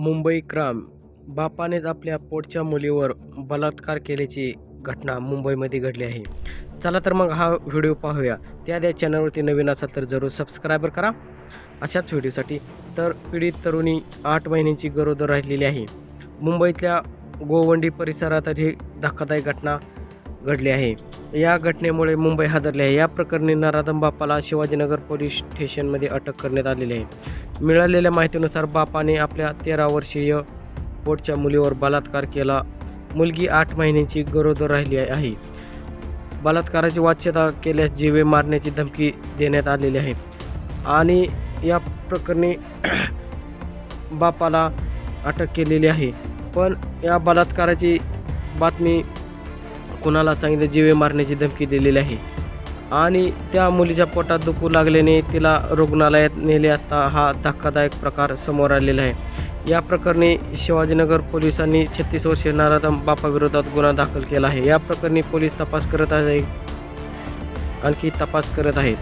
Mumbai cram बापानेच आपल्या पोटच्या मुलीवर बलात्कार केल्याची घटना मुंबईमध्ये घडली आहे. चला तर मग हा व्हिडिओ पाहूया. त्या त्या चॅनलवरती नवीन असाल तर जरूर सबस्क्रायबर करा. अशाच व्हिडिओसाठी तर पीडित तरुणी आठ महिन्यांची गरोदर राहिलेली आहे. मुंबईतल्या गोवंडी परिसरात ही धक्कादायक घटना घडली आहे. या घटनेमुळे मुंबई हादरली आहे. या प्रकरणी नराधम बापाला शिवाजीनगर पोलीस स्टेशनमध्ये अटक करण्यात आलेली आहे. मिळालेल्या माहितीनुसार बापाने आपल्या तेरा वर्षीय पोटच्या मुलीवर बलात्कार केला. मुलगी आठ महिन्यांची गरोदर राहिली आहे. बलात्काराची वाच्यता केल्यास जीवे मारण्याची धमकी देण्यात आलेली आहे. आणि या प्रकरणी बापाला अटक केलेली आहे. पण या बलात्काराची बातमी कुणाला सांगितलं जीवे मारण्याची धमकी दिलेली आहे. आणि त्या मुलीच्या पोटात दुखू लागल्याने तिला रुग्णालयात नेले असता हा धक्कादायक प्रकार समोर आलेला आहे. या प्रकरणी शिवाजीनगर पोलिसांनी छत्तीस वर्षीय नाराधम बापाविरोधात गुन्हा दाखल केला आहे. या प्रकरणी पोलीस तपास करत आहे. आणखी तपास करत आहेत.